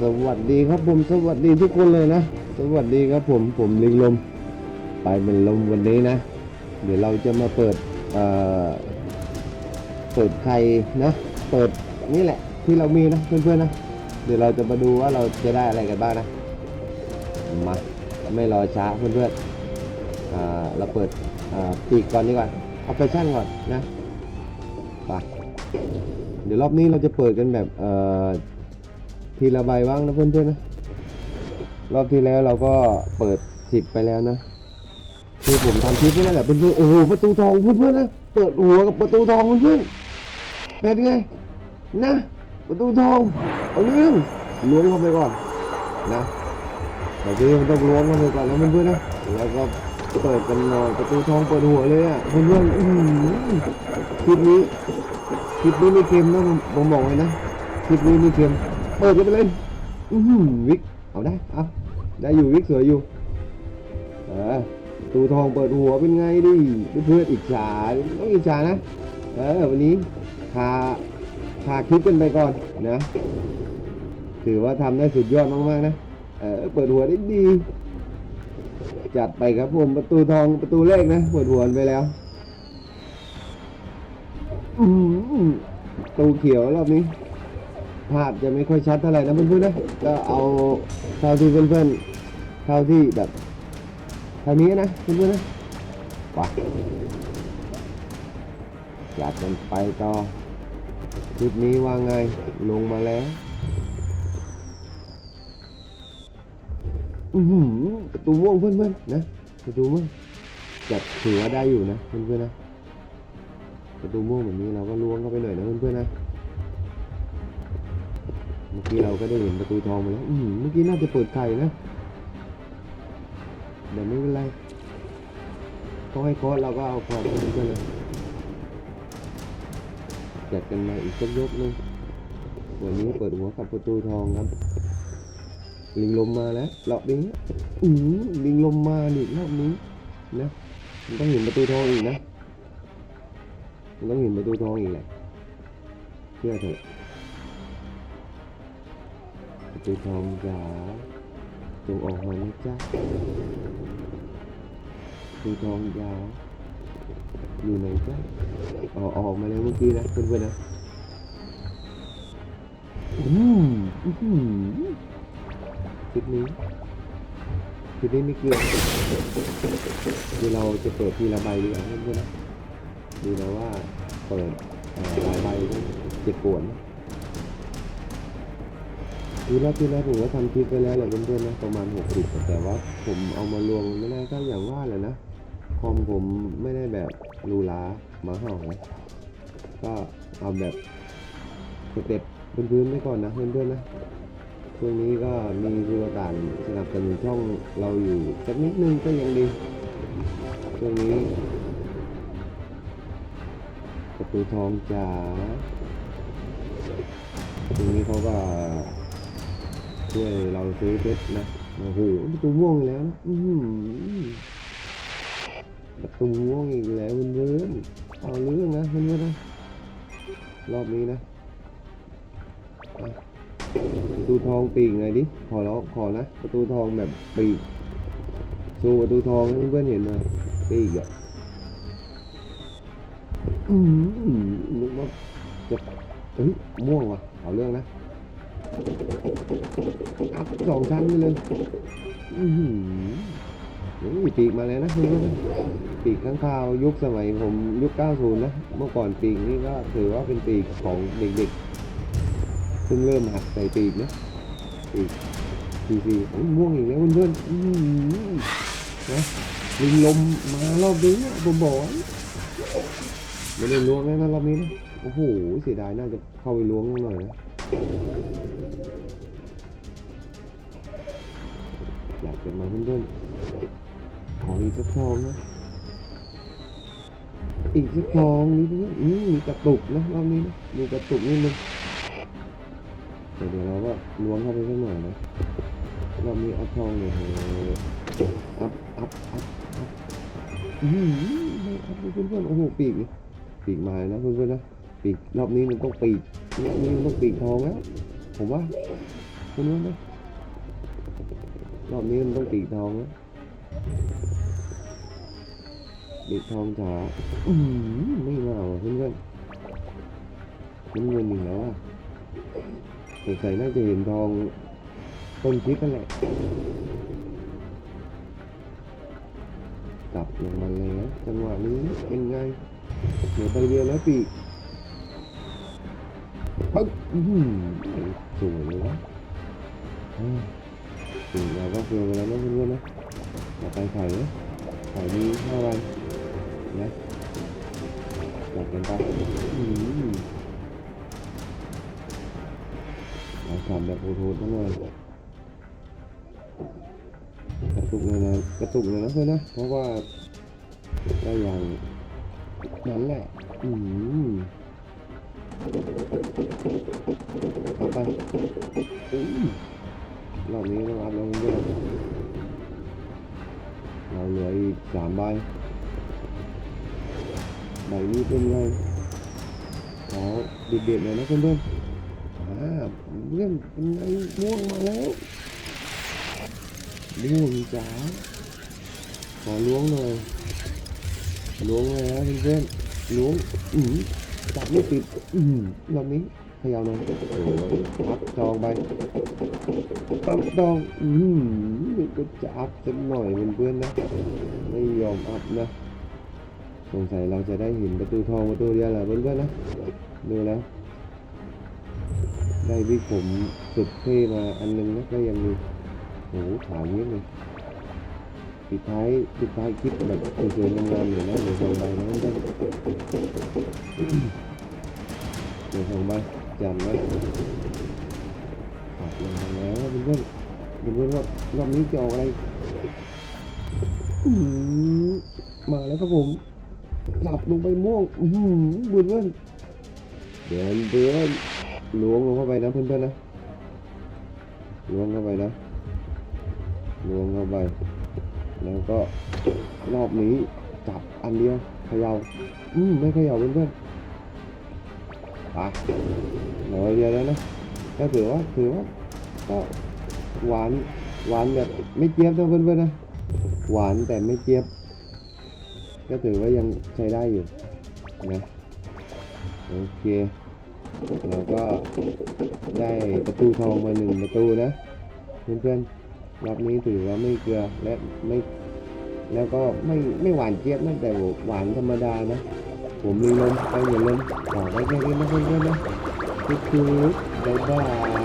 สวัสดีครับผมสวัสดีทุกคนเลยนะ สวัสดีครับผมผมลิงลม ไปเป็นลมวันนี้นะ เดี๋ยวเราจะมาเปิดเอ่อเปิดไข่นะเปิดนี่แหละ ที่เรามีนะเพื่อนๆนะ เดี๋ยวเราจะมาดูว่าเราจะได้อะไรกันบ้างนะมาไม่รอช้าเพื่อนๆอ่าเราเปิดอ่าปีกก่อนดีกว่าเอาไปชั่นก่อนนะไปเดี๋ยวรอบนี้เราจะเปิดกันแบบเอ่อ ทีละใบบ้างนะเพื่อนๆนะ รอบที่แล้วเราก็เปิดสิบไปแล้วนะ คือผมทำคลิปนี่แหละเพื่อนๆโอ้โหประตูทองเพื่อนๆนะ เปิดหัวกับประตูทองเพื่อนๆเป็นไงนะประตูทองเอาเรื่องล้วงเข้าไปก่อนนะแต่ที่มันต้องล้วงเข้าไปก่อนนะเพื่อนๆนะแล้วก็เปิดกันหน่อยประตูทองเปิดหัวเลยอะเพื่อนๆอื้อหือคลิปนี้คลิปนี้ไม่เค็มนะผมผมบอกเลยนะคลิปนี้ไม่เค็ม เปิดกันไปเลย อือหือวิก เอาได้ เอาได้อยู่วิกสวยอยู่เออตูทองเปิดหัวเป็นไงดิเพื่อนอิจฉาต้องอิจฉานะ เออวันนี้พาพาคลิปกันไปก่อนนะ ถือว่าทำได้สุดยอดมากๆนะ เออเปิดหัวได้ดี จัดไปครับผมประตูทองประตูแรกนะเปิดหัวไปแล้วอืมตูเขียวรอบนี้ ภาพจะไม่ค่อยชัดเท่าไหร่นะเพื่อนๆนะก็เอาเท่าที่เพื่อนๆเท่าที่แบบเท่านี้นะเพื่อนๆนะไปจัดกันไปต่อคลิปนี้ว่าไงลงมาแล้วอือหือประตูม่วงเพื่อนๆนะประตูม่วงจัดถือว่าได้อยู่นะเพื่อนๆนะประตูม่วงแบบนี้เราก็ล้วงเข้าไปหน่อยนะเพื่อนๆนะ มื่อกี้เราก็ได้เห็นประตูทองมาแล้ว อืมเมื่อกี้น่าจะเปิดไข่นะเดี๋ยวไม่เป็นไรเขาให้คอร์สเราก็เอาคอร์สไปกันเลยจัดกันมาอีกสักยกหนึงวันนี้เปิดหัวกับประตูทองครับ ลิงลมมาแล้วรอบนี้อืมลิงลมมาดิรอบนี้นะมันต้องเห็นประตูทองอีกนะมันต้องเห็นประตูทองอีกแหละเชื่อเถอะ ประตูทองจ๋าจงออกมานะจ๊ะประตูทองจ๋าอยู่ไหนจ๊ะอ๋อออกมาแล้วเมื่อกี้นะเพื่อนๆนะอืมอื้อหือคลิปนี้คลิปนี้ไม่เกี่ยวเดี๋ยวเราจะเปิดทีละใบดีกว่าเพื่อนๆนะดูนะว่าเปิดหลายใบเจ็บปวดนะ ทีแรกที่แรกผมก็ทำคลิปไปแล้วแหละเพื่อนๆนะประมาณ60แต่ว่าผมเอามารวมไม่ได้ก็อย่างว่าแหละนะคอมผมไม่ได้แบบรูหรามาห่านะก็เอาแบบสเต็ปพื้นๆไว้ก่อนนะเพื่อนๆนะช่วงนี้ก็มีเรือต่างสนับสนุนช่องเราอยู่สักนิดนึงก็ยังดีช่วงนี้ประตูทองจ๋าตรงนี้เขาก็ ช่วยเราซื้อเพชรนะโอ้โหประตูม่วงอีกแล้วนะอื้อหือประตูม่วงอีกแล้วเพื่อนเอาเรื่องนะเพื่อนนะรอบนี้นะประตูทองปีกหน่อยดิขอร้องขอนะประตูทองแบบปีกโชว์ประตูทองให้เพื่อนเห็นหน่อยปีกอะอืมนึกว่าจะเฮ้ยม่วงว่ะเอาเรื่องนะ อัพสองชั้นไปเลย อือหือปีกมาแล้วนะคุณผู้ชมปีกข้างคาวยุคสมัยผมยุค 90 นะ เมื่อก่อนปีกนี่ก็ถือว่าเป็นปีกของเด็กๆเพิ่งเริ่มหัดใส่ปีกนะปีกปีปีโอ้ยม่วงอีกแล้วเพื่อนๆอื้อหือนะลิงลมมารอบนี้อะผมบอกไม่ได้ล้วงแล้วนะรอบนี้นะโอ้โหเสียดายน่าจะเข้าไปล้วงหน่อยนะ อยากจะมาเพื่อนๆขออีกสักทองนะอีกสักทองนิดนึงอืมมีกระตุกนะรอบนี้นะมีกระตุกนิดนึงแต่เดี๋ยวเราก็ล้วงเข้าไปสักหน่อยนะรอบนี้อัพทองเนี่ยอัพอัพอัพอัพอืมไม่อัพเพื่อนๆโอ้โหปีกปีกมาแล้วนะเพื่อนๆนะปีกรอบนี้มันต้องปีกรอบนี้มันต้องปีกทองแล้วผมว่าผคุณรู้ไหม รอบนี้มันต้องปีกทองนะปีกทองจ๋าไม่มาว่ะเพื่อนๆมันเงินหนึ่งแล้วอะสงสัยน่าจะเห็นทองต้นพริกกันแหละกลับลงมาแล้วจังหวะนี้เป็นไงเหนือไปเรียวแล้วปีกปึ๊บสวยเลยนะ อืมปีกเราก็เฟือไปแล้วนะเพื่อนๆนะต่อไปไข่ไข่มีห้าวันนะจัดกันไปอืมเราทำแบบโหดๆนะหน่อยกระตุกเลยนะกระตุกเลยนะเพื่อนนะ เพราะว่าได้อย่างนั้นแหละ อืมเอาไปอืม รอบนี้ต้องรับแล้วเพื่อนเราเหลืออีกสามใบใบนี้เป็นไงขอเด็ดๆหน่อยนะเพื่อนๆอ่าเรื่องเป็นไงม่วงมาแล้วม่วงจ๋าขอล้วงหน่อยล้วงเลยนะเพื่อนๆล้วงอืมจับไม่ติดอืมรอบนี้ขย่าหน่อยโอ้ยพับจองไป ปับจองอืมก็จะอัพสักหน่อยเพื่อนๆนะ ไม่ยอมอัพนะ สงสัยเราจะได้เห็นประตูทองประตูเดียวแหละเพื่อนๆนะ ดูแล้ว ได้วิกผมสุดเท่มาอันนึงนะก็ยังมีโอ้โหขาวเงี้ยเลยปิดท้ายปิดท้ายคลิปแบบสวยๆงามๆอยู่นะเดี๋ยวส่งไปนะเพื่อนเดี๋ยวส่งไปจำไว้ แล้วเพื่อนๆเพื่อนๆว่ารอบนี้จะออกอะไรอื้อหือมาแล้วครับผมหลับลงไปม่วงอือหือบุญเพื่อนเดินเดินล้วงลงเข้าไปนะเพื่อนๆนะล้วงเข้าไปนะล้วงเข้าไป แล้วก็รอบนี้จับอันเดียวเขยา่าอืมไม่เขย่าเพื่อนๆไปหน่อยเดียวแล้วนะก็ถือว่าถือว่าก็ หวานหวานแบบไม่เจี๊ยบนะเพื่อนๆนะ หวานแต่ไม่เจี๊ยบ ก็ถือว่ายังใช้ได้อยู่นะโอเคเราก็ได้ประตูทองมาหนึ่งประตูนะ เพื่อนๆรอบนี้ถือว่าไม่เกลือและไม่แล้วก็ไม่ไม่หวานเจี๊ยบนะแต่หวานธรรมดานะ ผมมีลมไปเหมือนลมขอไว้แค่นี้นะเพื่อนๆนะคือคือบ๊ายบาย